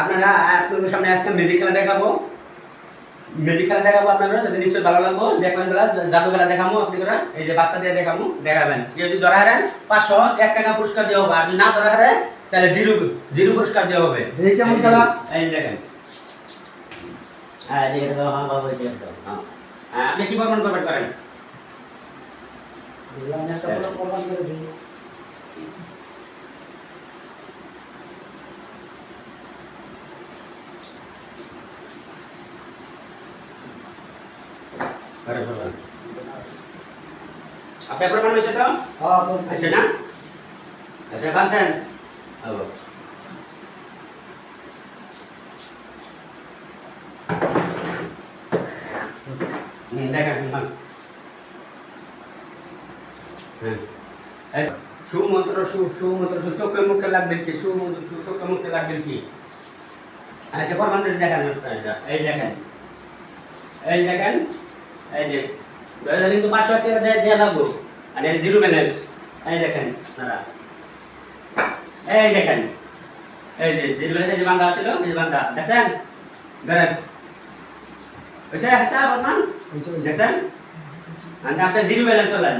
আপনারা আপনাদের সামনে আজকে মিউজিক খেলা দেখাবো। মিউজিক খেলা দেখাবো আপনারা যদি নিশ্চয়ই ভালো লাগবো। দেখবেন খেলা জাদু খেলা দেখাবো আপনারা এই যে বাচ্চা দিয়ে দেখাবো দেখাবেন। কেউ যদি ধরা হারেন পাঁচশো এক টাকা পুরস্কার দেওয়া হবে। আর যদি না ধরা হারেন তাহলে জিরো জিরো পুরস্কার দেওয়া হবে। এই কেমন খেলা? এই দেখেন। হ্যাঁ হ্যাঁ। হ্যাঁ। আপনি কি প্রমাণ করবেন করেন। করেন। আপনার প্রমাণ হয়েছে তো? না? হুম হ্যাঁ। এই সুমন্ত্র সু সুমন্ত্র সু চোখে মুখে লাগবে কি? সুমন্ত্র সু চোখে মুখে লাগবে কি? আচ্ছা দেখেন। এই দেখেন। এই দেখেন এই যে ব্যালেন্স কিন্তু পাঁচশো টাকা দিয়ে দিয়ে লাগবো। আর এই জিরো ব্যালেন্স এই দেখেন আপনারা। এই দেখেন এই যে জিরো ব্যালেন্স যে বান্ধা ছিল এই বান্ধা দেখেন ধরেন। হয়েছে হিসাব বর্তমান দেখেন। আপনি জিরো ব্যালেন্স পেলেন